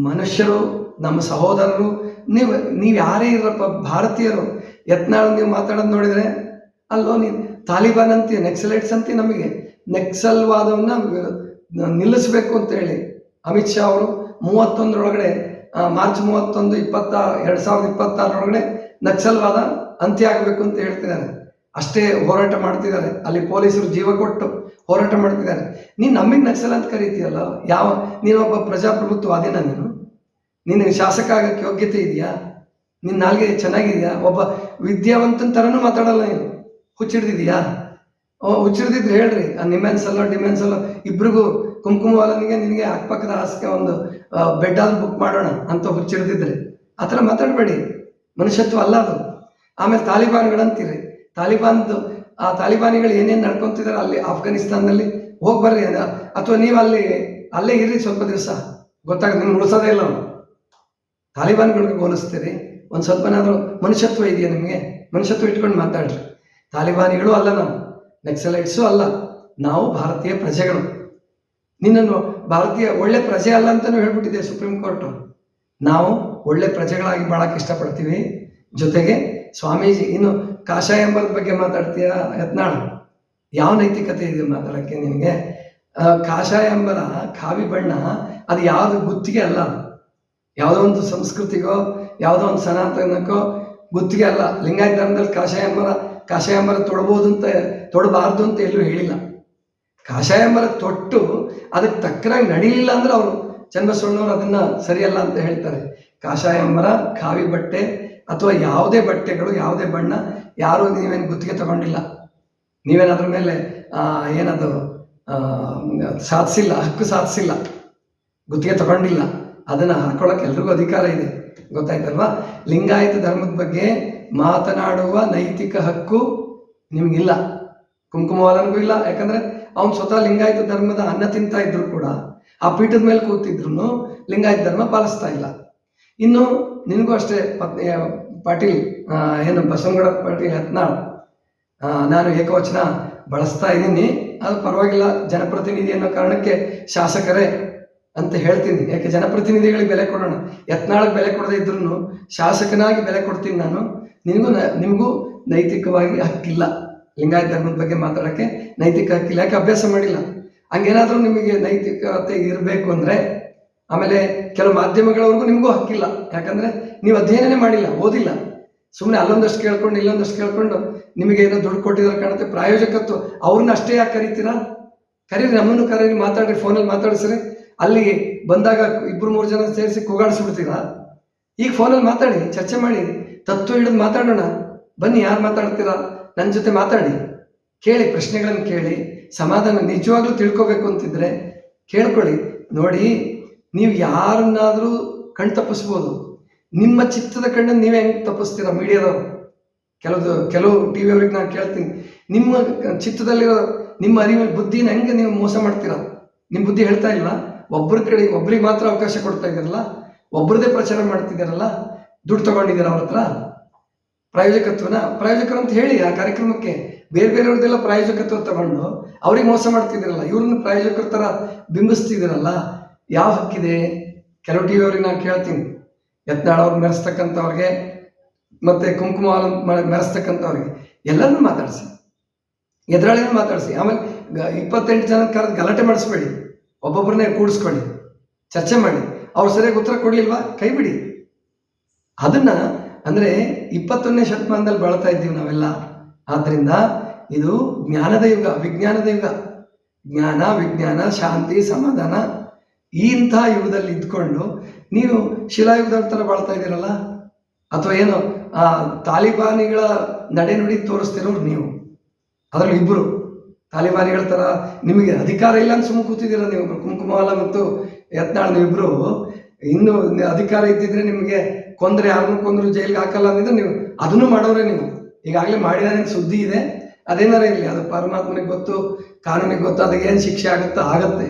ಮನುಷ್ಯರು, ನಮ್ಮ ಸಹೋದರರು, ನೀವು ನೀವು ಯಾರೇ ಇರಪ್ಪ ಭಾರತೀಯರು, ಯತ್ನಾಳ್ ನೀವು ಮಾತಾಡೋದು ನೋಡಿದರೆ, ಅಲ್ಲೋ ನೀವು ತಾಲಿಬಾನ್ ಅಂತೀಯ ನೆಕ್ಸಲೈಟ್ಸ್ ಅಂತೀಯ ನಮಗೆ ನೆಕ್ಸಲ್ವಾದವನ್ನ ನಿಲ್ಲಿಸಬೇಕು ಅಂತ ಹೇಳಿ ಅಮಿತ್ ಶಾ ಅವರು ಮೂವತ್ತೊಂದರೊಳಗಡೆ ಮಾರ್ಚ್ ಮೂವತ್ತೊಂದು ಇಪ್ಪತ್ತ ಎರಡು ಸಾವಿರದ ಇಪ್ಪತ್ತಾರರೊಳಗಡೆ ನಕ್ಸಲ್ವಾದ ಅಂತ್ಯ ಆಗಬೇಕು ಅಂತ ಹೇಳ್ತಿದ್ದಾರೆ. ಅಷ್ಟೇ ಹೋರಾಟ ಮಾಡ್ತಿದ್ದಾರೆ. ಅಲ್ಲಿ ಪೊಲೀಸರು ಜೀವ ಕೊಟ್ಟು ಹೋರಾಟ ಮಾಡ್ತಿದ್ದಾರೆ. ನೀನು ನಮಗೆ ನಕ್ಸಲ್ ಅಂತ ಕರೀತೀಯಲ್ಲ? ಯಾವ ನೀನೊಬ್ಬ ಪ್ರಜಾಪ್ರಭುತ್ವವಾದಿನ ನೀನು ನಿನಗೆ ಶಾಸಕ ಆಗಕ್ಕೆ ಯೋಗ್ಯತೆ ಇದೆಯಾ? ನಿನ್ನ ನಾಲ್ಗೆ ಚೆನ್ನಾಗಿದೆಯಾ? ಒಬ್ಬ ವಿದ್ಯಾವಂತನ ಥರನೂ ಮಾತಾಡಲ್ಲ ನೀನು. ಹುಚ್ಚಿಡ್ದಿದೆಯಾ? ಹುಚ್ಚಿಡ್ದಿದ್ರೆ ಹೇಳ್ರಿ. ನಿಮೆನ್ಸ್ ಅಲ್ಲೋ ಡಿಮೆನ್ಸ್ ಅಲ್ಲೋ ಇಬ್ರಿಗೂ ಕುಂಕುಮವಾಲನಿಗೆ ನಿನಗೆ ಅಕ್ಕಪಕ್ಕದ ಹಾಸಿಗೆ ಒಂದು ಬೆಡ್ ಆದ್ರೂ ಬುಕ್ ಮಾಡೋಣ ಅಂತ ಹುಚ್ಚಿಡ್ದಿದ್ರೆ. ಆ ಥರ ಮಾತಾಡಬೇಡಿ. ಮನುಷ್ಯತ್ವ ಅಲ್ಲ ಅದು. ಆಮೇಲೆ ತಾಲಿಬಾನ್ಗಳಂತೀರಿ. ತಾಲಿಬಾನ್ದು ಆ ತಾಲಿಬಾನಿಗಳು ಏನೇನು ನಡ್ಕೊತಿದ್ದಾರೆ ಅಲ್ಲಿ ಆಫ್ಘಾನಿಸ್ತಾನದಲ್ಲಿ ಹೋಗಿ ಬರ್ರಿ ಅದ- ಅಥವಾ ನೀವು ಅಲ್ಲಿ, ಅಲ್ಲೇ ಇರ್ರಿ ಸ್ವಲ್ಪ ದಿವಸ. ಗೊತ್ತಾಗುತ್ತೆ ನಿಮ್ಗೆ ಉಳಿಸೋದೇ ಇಲ್ಲ ನಾವು ತಾಲಿಬಾನ್ಗಳಿಗೆ ಹೋಲಿಸ್ತೀರಿ, ಒಂದು ಸ್ವಲ್ಪನಾದರೂ ಮನುಷ್ಯತ್ವ ಇದೆಯಾ ನಿಮಗೆ? ಮನುಷ್ಯತ್ವ ಇಟ್ಕೊಂಡು ಮಾತಾಡ್ರಿ. ತಾಲಿಬಾನಿಗಳು ಅಲ್ಲ ನಾವು. ನೆಕ್ಸಲೈಟ್ಸು ಅಲ್ಲ. ನಾವು ಭಾರತೀಯ ಪ್ರಜೆಗಳು. ನಿನ್ನನ್ನು ಭಾರತೀಯ ಒಳ್ಳೆ ಪ್ರಜೆ ಅಲ್ಲ ಅಂತಲೂ ಹೇಳ್ಬಿಟ್ಟಿದೆ ಸುಪ್ರೀಂ ಕೋರ್ಟು ನಾವು ಒಳ್ಳೆ ಪ್ರಜೆಗಳಾಗಿ ಬಾಳಕ್ಕೆ ಇಷ್ಟಪಡ್ತೀವಿ. ಜೊತೆಗೆ ಸ್ವಾಮೀಜಿ ಇನ್ನು ಕಾಷಾಯ ಎಂಬದ ಬಗ್ಗೆ ಮಾತಾಡ್ತೀಯಾ? ಯತ್ನಾಳ ಯಾವ ನೈತಿಕತೆ ಇದೆ ಮಾತಾಡೋಕ್ಕೆ ನಿನಗೆ? ಆ, ಕಾಷಾಯ ಎಂಬರ ಕಾವಿ ಬಣ್ಣ ಅದು ಯಾವುದು ಗುತ್ತಿಗೆ ಅಲ್ಲ. ಯಾವುದೋ ಒಂದು ಸಂಸ್ಕೃತಿಗೋ ಯಾವುದೋ ಒಂದು ಸನಾತನಕ್ಕೋ ಗುತ್ತಿಗೆ ಅಲ್ಲ. ಲಿಂಗಾಯತ ಧರ್ಮದಲ್ಲಿ ಕಾಷಾಯ ಎಂಬರ ಕಾಷಾಯ ಎಂಬರ ತೊಡಬಹುದು ಅಂತ ತೊಡಬಾರ್ದು ಅಂತ ಎಲ್ಲೂ ಹೇಳಿಲ್ಲ. ಕಾಷಾಯ ಎಂಬರ ತೊಟ್ಟು ಅದಕ್ಕೆ ತಕ್ಕನಾಗಿ ನಡೀಲಿಲ್ಲ ಅಂದ್ರೆ ಅವರು ಚನ್ನಬಸವಣ್ಣವ್ರು ಅದನ್ನ ಸರಿಯಲ್ಲ ಅಂತ ಹೇಳ್ತಾರೆ. ಕಾಷಾಯ ಎಂಬರ ಕಾವಿ ಬಟ್ಟೆ ಅಥವಾ ಯಾವುದೇ ಬಟ್ಟೆಗಳು, ಯಾವುದೇ ಬಣ್ಣ ಯಾರು ನೀವೇನು ಗುತ್ತಿಗೆ ತಗೊಂಡಿಲ್ಲ. ನೀವೇನು ಅದ್ರ ಮೇಲೆ ಏನದು ಸಾಧಿಸಿಲ್ಲ, ಹಕ್ಕು ಸಾಧಿಸಿಲ್ಲ, ಗುತ್ತಿಗೆ ತಗೊಂಡಿಲ್ಲ, ಅದನ್ನು ಹಾಕೊಳ್ಳೋಕೆ ಎಲ್ರಿಗೂ ಅಧಿಕಾರ ಇದೆ. ಗೊತ್ತಾಯ್ತಲ್ವಾ? ಲಿಂಗಾಯತ ಧರ್ಮದ ಬಗ್ಗೆ ಮಾತನಾಡುವ ನೈತಿಕ ಹಕ್ಕು ನಿಮಗಿಲ್ಲ. ಕುಂಕುಮವಾಲನಿಗೂ ಇಲ್ಲ. ಯಾಕಂದರೆ ಅವ್ನು ಸ್ವತಃ ಲಿಂಗಾಯತ ಧರ್ಮದ ಅನ್ನ ತಿಂತಾ ಇದ್ರು ಕೂಡ, ಆ ಪೀಠದ ಮೇಲೆ ಕೂತಿದ್ರು ಲಿಂಗಾಯತ ಧರ್ಮ ಪಾಲಿಸ್ತಾ ಇಲ್ಲ. ಇನ್ನು ನಿನಗೂ ಅಷ್ಟೇ ಪತ್ನಿ ಪಾಟೀಲ್ ಏನು ಬಸವನಗೌಡ ಪಾಟೀಲ್ ಯತ್ನಾಳ್ ನಾನು ಏಕವಚನ ಬಳಸ್ತಾ ಇದ್ದೀನಿ. ಅದು ಪರವಾಗಿಲ್ಲ, ಜನಪ್ರತಿನಿಧಿ ಅನ್ನೋ ಕಾರಣಕ್ಕೆ ಶಾಸಕರೇ ಅಂತ ಹೇಳ್ತೀನಿ. ಯಾಕೆ ಜನಪ್ರತಿನಿಧಿಗಳಿಗೆ ಬೆಲೆ ಕೊಡೋಣ? ಯತ್ನಾಳಕ್ಕೆ ಬೆಲೆ ಕೊಡದೇ ಇದ್ರೂ ಶಾಸಕನಾಗಿ ಬೆಲೆ ಕೊಡ್ತೀನಿ ನಾನು. ನಿನಗೂ ನಿಮಗೂ ನೈತಿಕವಾಗಿ ಹಕ್ಕಿಲ್ಲ. ಲಿಂಗಾಯತ ಧರ್ಮದ ಬಗ್ಗೆ ಮಾತಾಡೋಕ್ಕೆ ನೈತಿಕ ಹಕ್ಕಿಲ್ಲ. ಯಾಕೆ ಅಭ್ಯಾಸ ಮಾಡಿಲ್ಲ? ಹಂಗೇನಾದರೂ ನಿಮಗೆ ನೈತಿಕತೆ ಇರಬೇಕು ಅಂದರೆ ಆಮೇಲೆ ಕೆಲವು ಮಾಧ್ಯಮಗಳವರೆಗೂ ನಿಮಗೂ ಹಕ್ಕಿಲ್ಲ. ಯಾಕಂದ್ರೆ ನೀವು ಅಧ್ಯಯನನೇ ಮಾಡಿಲ್ಲ, ಓದಿಲ್ಲ. ಸುಮ್ಮನೆ ಅಲ್ಲೊಂದಷ್ಟು ಕೇಳ್ಕೊಂಡು, ಇಲ್ಲೊಂದಷ್ಟು ಕೇಳ್ಕೊಂಡು ನಿಮಗೆ ಏನೋ ದುಡ್ಡು ಕೊಟ್ಟಿದ್ದಾರೆ ಕಾಣುತ್ತೆ. ಪ್ರಾಯೋಜಕತ್ವ, ಅವ್ರನ್ನ ಅಷ್ಟೇ ಯಾಕೆ ಕರಿತೀರಾ? ಕರೀರಿ, ನಮ್ಮನ್ನು ಕರೀರಿ, ಮಾತಾಡ್ರಿ, ಫೋನಲ್ಲಿ ಮಾತಾಡಿಸ್ರಿ. ಅಲ್ಲಿ ಬಂದಾಗ ಇಬ್ರು, ಮೂರು ಜನ ಸೇರಿಸಿ ಕೂಗಾಡಿಸ್ಬಿಡ್ತೀರಾ? ಈಗ ಫೋನಲ್ಲಿ ಮಾತಾಡಿ, ಚರ್ಚೆ ಮಾಡಿ, ತತ್ವ ಹಿಡಿದು ಮಾತಾಡೋಣ. ಬನ್ನಿ, ಯಾರು ಮಾತಾಡ್ತೀರಾ? ನನ್ನ ಜೊತೆ ಮಾತಾಡಿ. ಕೇಳಿ, ಪ್ರಶ್ನೆಗಳನ್ನು ಕೇಳಿ, ಸಮಾಧಾನ ನಿಜವಾಗ್ಲೂ ತಿಳ್ಕೋಬೇಕು ಅಂತಿದ್ರೆ ಕೇಳ್ಕೊಳ್ಳಿ. ನೋಡಿ ನೀವು ಯಾರನ್ನಾದರೂ ಕಣ್ ತಪ್ಪಿಸ್ಬೋದು. ನಿಮ್ಮ ಚಿತ್ತದ ಕಣ್ಣನ್ನು ನೀವೇ ಹೆಂಗೆ ತಪ್ಪಿಸ್ತೀರಾ ಮೀಡಿಯಾದವರು? ಕೆಲವು ಕೆಲವು ಟಿ ವಿಯವ್ರಿಗೆ ನಾನು ಕೇಳ್ತೀನಿ. ನಿಮ್ಮ ಚಿತ್ತದಲ್ಲಿರೋ ನಿಮ್ಮ ಅರಿವಿನ ಬುದ್ಧಿನ ಹೆಂಗೆ ನೀವು ಮೋಸ ಮಾಡ್ತೀರಾ? ನಿಮ್ಮ ಬುದ್ಧಿ ಹೇಳ್ತಾ ಇಲ್ಲ ಒಬ್ಬರ ಕಡೆ, ಒಬ್ರಿಗೆ ಮಾತ್ರ ಅವಕಾಶ ಕೊಡ್ತಾ ಇದ್ದೀರಲ್ಲ? ಒಬ್ಬರದೇ ಪ್ರಚಾರ ಮಾಡ್ತಿದ್ದೀರಲ್ಲ? ದುಡ್ಡು ತಗೊಂಡಿದ್ದೀರಾ ಅವ್ರ ಹತ್ರ? ಪ್ರಾಯೋಜಕತ್ವನ, ಪ್ರಾಯೋಜಕರು ಅಂತ ಹೇಳಿ ಆ ಕಾರ್ಯಕ್ರಮಕ್ಕೆ ಬೇರೆ ಬೇರೆಯವ್ರದ್ದೆಲ್ಲ ಪ್ರಾಯೋಜಕತ್ವ ತಗೊಂಡು ಅವ್ರಿಗೆ ಮೋಸ ಮಾಡ್ತಿದ್ದೀರಲ್ಲ? ಇವ್ರನ್ನ ಪ್ರಾಯೋಜಕರ ಥರ ಬಿಂಬಿಸ್ತಿದ್ದೀರಲ್ಲ? ಯಾವ ಹಕ್ಕಿದೆ? ಕೆಲವು ಟಿ ವಿಯವ್ರಿಗೆ ನಾನು ಕೇಳ್ತೀನಿ. ಯತ್ನಾಳ್ ಅವ್ರು ಮೆರೆಸ್ತಕ್ಕಂಥವ್ರಿಗೆ ಮತ್ತೆ ಕುಂಕುಮ ಮೆರೆಸ್ತಕ್ಕಂಥವ್ರಿಗೆ ಎಲ್ಲರನ್ನೂ ಮಾತಾಡಿಸಿ. ಎದುರಾಳಿನೂ ಮಾತಾಡಿಸಿ. ಆಮೇಲೆ ಇಪ್ಪತ್ತೆಂಟು ಜನ ಕರೆದು ಗಲಾಟೆ ಮಾಡಿಸ್ಬೇಡಿ. ಒಬ್ಬೊಬ್ಬರನ್ನೇ ಕೂಡಿಸ್ಕೊಳ್ಳಿ. ಚರ್ಚೆ ಮಾಡಿ. ಅವ್ರು ಸರಿಯಾಗಿ ಉತ್ತರ ಕೊಡ್ಲಿಲ್ವಾ? ಕೈ ಬಿಡಿ. ಅದನ್ನ ಅಂದ್ರೆ ಇಪ್ಪತ್ತೊಂದನೇ ಶತಮಾನದಲ್ಲಿ ಬಳತಾ ಇದ್ದೀವಿ ನಾವೆಲ್ಲ. ಆದ್ರಿಂದ ಇದು ಜ್ಞಾನದ ಯುಗ, ವಿಜ್ಞಾನದ ಯುಗ. ಜ್ಞಾನ, ವಿಜ್ಞಾನ, ಶಾಂತಿ, ಸಮಾಧಾನ ಈ ಇಂಥ ಯುಗದಲ್ಲಿ ಇದ್ಕೊಂಡು ನೀವು ಶಿಲಾಯುಗದ ಥರ ಬಾಳ್ತಾ ಇದ್ದೀರಲ್ಲ? ಅಥವಾ ಏನು, ಆ ತಾಲಿಬಾನಿಗಳ ನಡೆನುಡಿ ತೋರಿಸ್ತಿರೋರು ನೀವು? ಅದರಲ್ಲಿ ಇಬ್ಬರು ತಾಲಿಬಾನಿಗಳ ಥರ ನಿಮಗೆ ಅಧಿಕಾರ ಇಲ್ಲ ಅಂತ ಸುಮ್ಮನೆ ಕೂತಿದ್ದೀರ ನೀವು? ಕುಂಕುಮವಾಲ ಮತ್ತು ಯತ್ನಾಳ್ ಇಬ್ಬರು ಇನ್ನು ಅಧಿಕಾರ ಇದ್ದಿದ್ರೆ ನಿಮಗೆ ಕೊಂದರೆ ಯಾರನ್ನು ಕೊಂದ್ರು ಜೈಲಿಗೆ ಹಾಕಲ್ಲ ಅಂದಿದ್ರೆ ನೀವು ಅದನ್ನು ಮಾಡೋರೆ ನೀವು. ಈಗಾಗಲೇ ಮಾಡಿದ ಸುದ್ದಿ ಇದೆ. ಅದೇನಾರ ಇರಲಿ, ಅದು ಪರಮಾತ್ಮನಿಗೆ ಗೊತ್ತು, ಕಾನೂನಿಗೆ ಗೊತ್ತು, ಅದಕ್ಕೆ ಏನು ಶಿಕ್ಷೆ ಆಗುತ್ತೋ? ಆಗತ್ತೆ.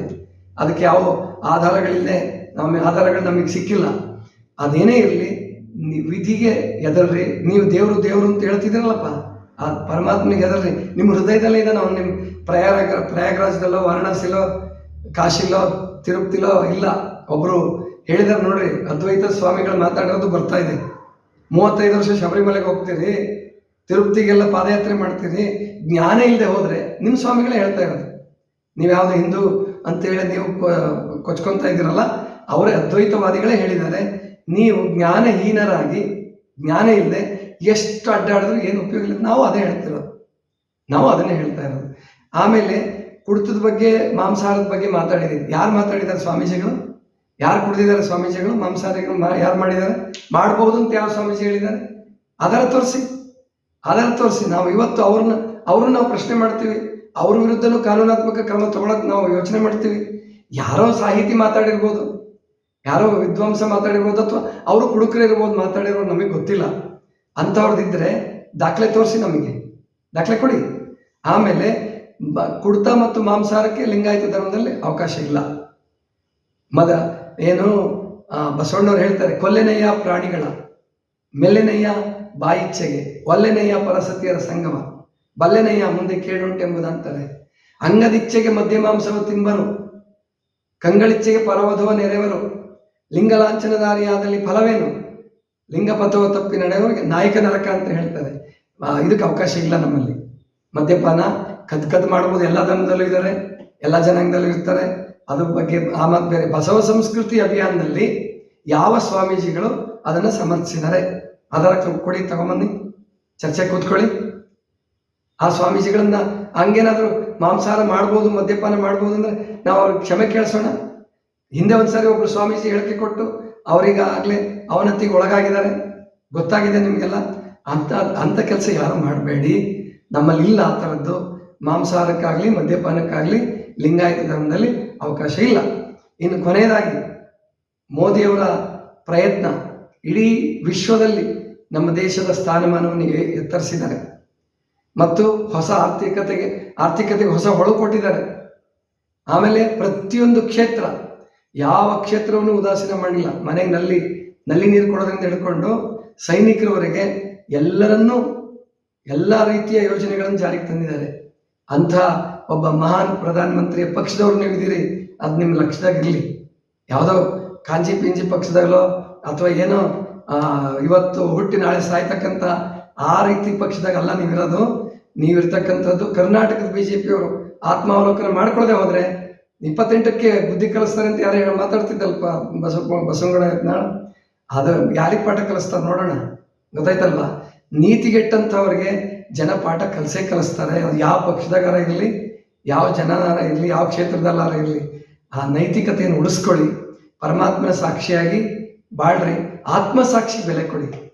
ಅದಕ್ಕೆ ಯಾವ ಆಧಾರಗಳಿಲ್ಲದೆ ನಮ್ಮ ಆಧಾರಗಳು ನಮಗೆ ಸಿಕ್ಕಿಲ್ಲ. ಅದೇನೇ ಇರಲಿ ವಿಧಿಗೆ ಎದರ್ರಿ ನೀವು ದೇವರು ದೇವರು ಅಂತ ಹೇಳ್ತಿದ್ದೀರಲ್ಲಪ್ಪ. ಆ ಪರಮಾತ್ಮನಿಗೆ ಎದರ್ರಿ ನಿಮ್ಮ ಹೃದಯದಲ್ಲೇ ಇದೆ ನಾವು, ನಿಮ್ಮ ಪ್ರಯಾಗ, ಪ್ರಯಾಗರಾಜದಲ್ಲೋ, ವಾರಣಾಸಿಲೋ, ಕಾಶಿಲೋ, ತಿರುಪತಿಲೋ, ಇಲ್ಲ. ಒಬ್ಬರು ಹೇಳಿದಾರೆ ನೋಡ್ರಿ, ಅದ್ವೈತ ಸ್ವಾಮಿಗಳು ಮಾತಾಡೋದು ಬರ್ತಾ ಇದೆ. ಮೂವತ್ತೈದು ವರ್ಷ ಶಬರಿಮಲೆಗೆ ಹೋಗ್ತೀರಿ, ತಿರುಪತಿಗೆಲ್ಲ ಪಾದಯಾತ್ರೆ ಮಾಡ್ತೀರಿ, ಜ್ಞಾನ ಇಲ್ಲದೆ ಹೋದ್ರೆ ನಿಮ್ಮ ಸ್ವಾಮಿಗಳೇ ಹೇಳ್ತಾ ಇರೋದು. ನೀವು ಯಾವುದು ಹಿಂದೂ ಅಂತೇಳಿ ನೀವು ಕೊಚ್ಕೊಂತ ಇದ್ದೀರಲ್ಲ, ಅವರೇ ಅದ್ವೈತವಾದಿಗಳೇ ಹೇಳಿದ್ದಾರೆ. ನೀವು ಜ್ಞಾನಹೀನರಾಗಿ, ಜ್ಞಾನ ಇಲ್ಲದೆ ಎಷ್ಟು ಅಡ್ಡಾಡಿದ್ರು ಏನು ಉಪಯೋಗ ಇಲ್ಲ. ನಾವು ಅದೇ ಹೇಳ್ತಿರೋದು ನಾವು ಅದನ್ನೇ ಹೇಳ್ತಾ ಇರೋದು. ಆಮೇಲೆ ಕುಡಿತದ ಬಗ್ಗೆ, ಮಾಂಸಾಹಾರದ ಬಗ್ಗೆ ಮಾತಾಡಿದ್ದೀವಿ ಯಾರು ಮಾತಾಡಿದ್ದಾರೆ ಸ್ವಾಮೀಜಿಗಳು? ಯಾರು ಕುಡಿದಿದ್ದಾರೆ ಸ್ವಾಮೀಜಿಗಳು? ಮಾಂಸಾಹಾರಿಗಳು ಯಾರು ಮಾಡಿದ್ದಾರೆ? ಮಾಡ್ಬೋದು ಅಂತ ಯಾವ ಸ್ವಾಮೀಜಿ ಹೇಳಿದ್ದಾರೆ? ಅದರ ತೋರಿಸಿ. ಅದರ ತೋರಿಸಿ. ನಾವು ಇವತ್ತು ಅವ್ರನ್ನ ಅವ್ರನ್ನ ನಾವು ಪ್ರಶ್ನೆ ಮಾಡ್ತೀವಿ. ಅವ್ರ ವಿರುದ್ಧನೂ ಕಾನೂನಾತ್ಮಕ ಕ್ರಮ ತಗೊಳಕ್ ನಾವು ಯೋಚನೆ ಮಾಡ್ತೀವಿ. ಯಾರೋ ಸಾಹಿತಿ ಮಾತಾಡಿರ್ಬೋದು, ಯಾರೋ ವಿದ್ವಾಂಸ ಮಾತಾಡಿರ್ಬೋದು ಅಥವಾ ಅವರು ಕುಡುಕರಿರ್ಬೋದು ಮಾತಾಡಿರೋದು ನಮಗೆ ಗೊತ್ತಿಲ್ಲ. ಅಂಥವ್ರದ್ದಿದ್ರೆ ದಾಖಲೆ ತೋರಿಸಿ ನಮಗೆ. ದಾಖಲೆ ಕೊಡಿ. ಆಮೇಲೆ ಬ ಕುಡ್ತ ಮತ್ತು ಮಾಂಸಾಹಾರಕ್ಕೆ ಲಿಂಗಾಯತ ಧರ್ಮದಲ್ಲಿ ಅವಕಾಶ ಇಲ್ಲ. ಮದ, ಏನು ಬಸವಣ್ಣವ್ರು ಹೇಳ್ತಾರೆ, ಕೊಲ್ಲೆನಯ್ಯ ಪ್ರಾಣಿಗಳ, ಮೆಲ್ಲೆನಯ್ಯ ಬಾಯಿಚ್ಛೆಗೆ ಒಲ್ಲೆನಯ್ಯ ಪರಸತಿಯರ ಸಂಗಮ, ಬಲ್ಲೆನಯ್ಯ ಮುಂದೆ ಕೇಳುಂಟೆಂಬುದಂತಾರೆ. ಅಂಗದಿಚ್ಛೆಗೆ ಮದ್ಯ ಮಾಂಸವ ತಿಂಬರು ಕಂಗಳಿಚ್ಛೆಗೆ ಪರವಧುವ ನೆರೆವರು ಲಿಂಗಲಾಂಛನದಾರಿಯಾದಲ್ಲಿ ಫಲವೇನು? ಲಿಂಗಪಥವ ತಪ್ಪಿ ನಡೆಯವರಿಗೆ ನಾಯಕ ನರಕ ಅಂತ ಹೇಳ್ತಾರೆ. ಇದಕ್ಕೆ ಅವಕಾಶ ಇಲ್ಲ ನಮ್ಮಲ್ಲಿ. ಮದ್ಯಪಾನ, ಕದ್ ಕದ್ ಮಾಡ್ಬೋದು, ಎಲ್ಲ ಧರ್ಮದಲ್ಲೂ ಇದ್ದಾರೆ, ಎಲ್ಲ ಜನಾಂಗದಲ್ಲೂ ಇರ್ತಾರೆ. ಅದ್ರ ಬಗ್ಗೆ ಆ ಮತ್ತು ಬೇರೆ. ಬಸವ ಸಂಸ್ಕೃತಿ ಅಭಿಯಾನದಲ್ಲಿ ಯಾವ ಸ್ವಾಮೀಜಿಗಳು ಅದನ್ನು ಸಮರ್ಥಿಸಿದ್ದಾರೆ? ಅದರ ಕೊಡಿ, ತಗೊಂಬನ್ನಿ. ಚರ್ಚೆ ಕೂತ್ಕೊಳ್ಳಿ. ಆ ಸ್ವಾಮೀಜಿಗಳನ್ನ ಹಂಗೇನಾದರೂ ಮಾಂಸಾಹಾರ ಮಾಡ್ಬೋದು, ಮದ್ಯಪಾನ ಮಾಡ್ಬೋದು ಅಂದ್ರೆ ನಾವು ಅವ್ರಿಗೆ ಕ್ಷಮೆ ಕೇಳಿಸೋಣ. ಹಿಂದೆ ಒಂದ್ಸರಿ ಒಬ್ರು ಸ್ವಾಮೀಜಿ ಹೇಳಿಕೆ ಕೊಟ್ಟು ಅವರಿಗೆ ಆಗ್ಲೇ ಅವನತಿಗೆ ಒಳಗಾಗಿದ್ದಾರೆ. ಗೊತ್ತಾಗಿದೆ ನಿಮಗೆಲ್ಲ? ಅಂತ ಅಂಥ ಕೆಲಸ ಯಾರು ಮಾಡಬೇಡಿ. ನಮ್ಮಲ್ಲಿ ಇಲ್ಲ ಆ ಥರದ್ದು. ಮಾಂಸಾಹಾರಕ್ಕಾಗಲಿ, ಮದ್ಯಪಾನಕ್ಕಾಗಲಿ, ಲಿಂಗಾಯತ ಧರ್ಮದಲ್ಲಿ ಅವಕಾಶ ಇಲ್ಲ. ಇನ್ನು ಕೊನೆಯದಾಗಿ, ಮೋದಿಯವರ ಪ್ರಯತ್ನ ಇಡೀ ವಿಶ್ವದಲ್ಲಿ ನಮ್ಮ ದೇಶದ ಸ್ಥಾನಮಾನವನ್ನು ಎತ್ತರಿಸಿದ್ದಾರೆ. ಮತ್ತು ಹೊಸ ಆರ್ಥಿಕತೆಗೆ ಆರ್ಥಿಕತೆಗೆ ಹೊಸ ಹೊಳು ಕೊಟ್ಟಿದ್ದಾರೆ. ಆಮೇಲೆ ಪ್ರತಿಯೊಂದು ಕ್ಷೇತ್ರ, ಯಾವ ಕ್ಷೇತ್ರವನ್ನು ಉದಾಸೀನ ಮಾಡಿಲ್ಲ ಮನೆಗೆ ನಲ್ಲಿ ನಲ್ಲಿ ನೀರು ಕೊಡೋದ್ರಿಂದ ಹಿಡ್ಕೊಂಡು ಸೈನಿಕರವರೆಗೆ ಎಲ್ಲರನ್ನೂ ಎಲ್ಲ ರೀತಿಯ ಯೋಜನೆಗಳನ್ನು ಜಾರಿಗೆ ತಂದಿದ್ದಾರೆ. ಅಂಥ ಒಬ್ಬ ಮಹಾನ್ ಪ್ರಧಾನಮಂತ್ರಿಯ ಪಕ್ಷದವ್ರು ನೀವು ಅದು ನಿಮ್ಮ ಲಕ್ಷ್ಯದಾಗಿರಲಿ ಯಾವುದೋ ಕಾಂಜಿ ಪಿಂಜಿ ಪಕ್ಷದಾಗಲೋ ಅಥವಾ ಏನೋ ಇವತ್ತು ಹುಟ್ಟಿ ನಾಳೆ ಸಾಯ್ತಕ್ಕಂಥ ಆ ರೀತಿ ಪಕ್ಷದಾಗಲ್ಲ ನೀವಿರೋದು, ನೀವಿರ್ತಕ್ಕಂಥದ್ದು ಕರ್ನಾಟಕದ ಬಿ ಜೆ ಆತ್ಮಾವಲೋಕನ ಮಾಡ್ಕೊಳ್ಳದೆ ಹೋದ್ರೆ ಇಪ್ಪತ್ತೆಂಟಕ್ಕೆ ಬುದ್ಧಿ ಕಲಿಸ್ತಾರೆ ಅಂತ ಯಾರು ಹೇಳಿ ಮಾತಾಡ್ತಿದ್ದಲ್ಪ ಬಸವ, ಬಸವಗೌಡ ಅದು ಯಾರಿಗೆ ಪಾಠ ಕಲಿಸ್ತಾರೆ ನೋಡೋಣ. ಗೊತ್ತಾಯ್ತಲ್ವಾ? ನೀತಿಗೆಟ್ಟಂಥವ್ರಿಗೆ ಜನ ಪಾಠ ಕಲಿಸೇ ಕಲಿಸ್ತಾರೆ. ಅದು ಯಾವ ಪಕ್ಷದಾಗಾರ ಇರಲಿ, ಯಾವ ಜನನಾರ ಇರಲಿ, ಯಾವ ಕ್ಷೇತ್ರದಲ್ಲಾರ ಇರಲಿ, ಆ ನೈತಿಕತೆಯನ್ನು ಉಳಿಸ್ಕೊಳ್ಳಿ. ಪರಮಾತ್ಮನ ಸಾಕ್ಷಿಯಾಗಿ ಬಾಳ್ರಿ. ಆತ್ಮಸಾಕ್ಷಿ ಬೆಲೆ ಕೊಡಿ.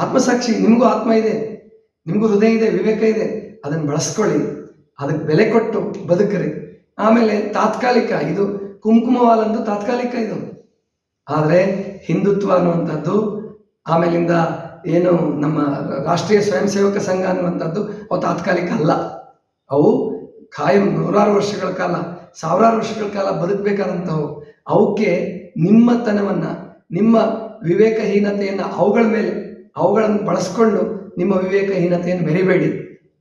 ಆತ್ಮಸಾಕ್ಷಿ, ನಿಮಗೂ ಆತ್ಮ ಇದೆ, ನಿಮಗೂ ಹೃದಯ ಇದೆ, ವಿವೇಕ ಇದೆ, ಅದನ್ನು ಬಳಸ್ಕೊಳ್ಳಿ. ಅದಕ್ಕೆ ಬೆಲೆ ಕೊಟ್ಟು ಬದುಕ್ರಿ. ಆಮೇಲೆ ತಾತ್ಕಾಲಿಕ, ಇದು ಕುಂಕುಮವಾಲಂದು ತಾತ್ಕಾಲಿಕ ಇದು. ಆದರೆ ಹಿಂದುತ್ವ ಅನ್ನುವಂಥದ್ದು, ಆಮೇಲಿಂದ ಏನು ನಮ್ಮ ರಾಷ್ಟ್ರೀಯ ಸ್ವಯಂ ಸೇವಕ ಸಂಘ ಅನ್ನುವಂಥದ್ದು, ಅವು ತಾತ್ಕಾಲಿಕ ಅಲ್ಲ. ಅವು ಕಾಯಂ ನೂರಾರು ವರ್ಷಗಳ ಕಾಲ, ಸಾವಿರಾರು ವರ್ಷಗಳ ಕಾಲ ಬದುಕಬೇಕಾದಂಥವು. ಅವಕ್ಕೆ ನಿಮ್ಮತನವನ್ನು, ನಿಮ್ಮ ವಿವೇಕಹೀನತೆಯನ್ನು ಅವುಗಳ ಮೇಲೆ ಅವುಗಳನ್ನು ಬಳಸ್ಕೊಂಡು ನಿಮ್ಮ ವಿವೇಕಹೀನತೆಯನ್ನು ಮೆರಿಬೇಡಿ,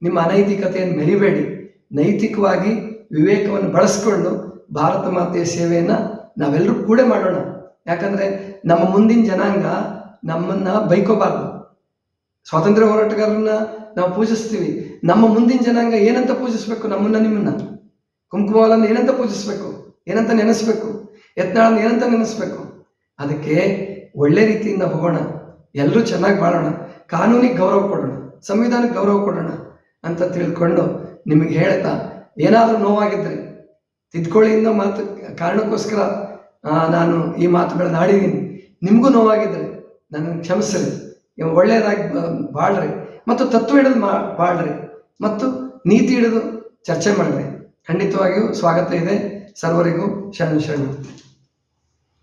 ನಿಮ್ಮ ಅನೈತಿಕತೆಯನ್ನು ಮೆರಿಬೇಡಿ. ನೈತಿಕವಾಗಿ ವಿವೇಕವನ್ನು ಬಳಸ್ಕೊಂಡು ಭಾರತ ಮಾತೆಯ ಸೇವೆಯನ್ನು ನಾವೆಲ್ಲರೂ ಕೂಡ ಮಾಡೋಣ. ಯಾಕಂದರೆ ನಮ್ಮ ಮುಂದಿನ ಜನಾಂಗ ನಮ್ಮನ್ನು ಬೈಕೋಬಾರ್ದು. ಸ್ವಾತಂತ್ರ್ಯ ಹೋರಾಟಗಾರರನ್ನ ನಾವು ಪೂಜಿಸ್ತೀವಿ. ನಮ್ಮ ಮುಂದಿನ ಜನಾಂಗ ಏನಂತ ಪೂಜಿಸ್ಬೇಕು? ನಮ್ಮನ್ನ ನಿಮ್ಮನ್ನ. ಕುಂಕುಮವಾಲನ್ನು ಏನಂತ ಪೂಜಿಸ್ಬೇಕು? ಏನಂತ ನೆನೆಸ್ಬೇಕು? ಯತ್ನಾಳನ್ನು ಏನಂತ ನೆನೆಸ್ಬೇಕು? ಅದಕ್ಕೆ ಒಳ್ಳೆ ರೀತಿಯಿಂದ ಹೋಗೋಣ. ಎಲ್ಲರೂ ಚೆನ್ನಾಗಿ ಬಾಳೋಣ ಕಾನೂನಿಗೆ ಗೌರವ ಕೊಡೋಣ. ಸಂವಿಧಾನಕ್ಕೆ ಗೌರವ ಕೊಡೋಣ ಅಂತ ತಿಳ್ಕೊಂಡು ನಿಮಗೆ ಹೇಳ್ತಾ ಏನಾದರೂ ನೋವಾಗಿದ್ದರೆ ತಿದ್ಕೊಳ್ಳಿ ಮಾತು, ಕಾರಣಕ್ಕೋಸ್ಕರ ನಾನು ಈ ಮಾತುಗಳನ್ನ ಆಡಿದ್ದೀನಿ. ನಿಮಗೂ ನೋವಾಗಿದ್ದರೆ ನನಗೆ ಕ್ಷಮಿಸ್ರಿ. ಒಳ್ಳೆಯದಾಗಿ ಬಾಳ್ರಿ. ಮತ್ತು ತತ್ವ ಹಿಡಿದು ಮಾ, ಬಾಳ್ರಿ. ಮತ್ತು ನೀತಿ ಹಿಡಿದು ಚರ್ಚೆ ಮಾಡ್ರಿ. ಖಂಡಿತವಾಗಿಯೂ ಸ್ವಾಗತ ಇದೆ. ಸರ್ವರಿಗೂ ಶರಣ ಶರಣ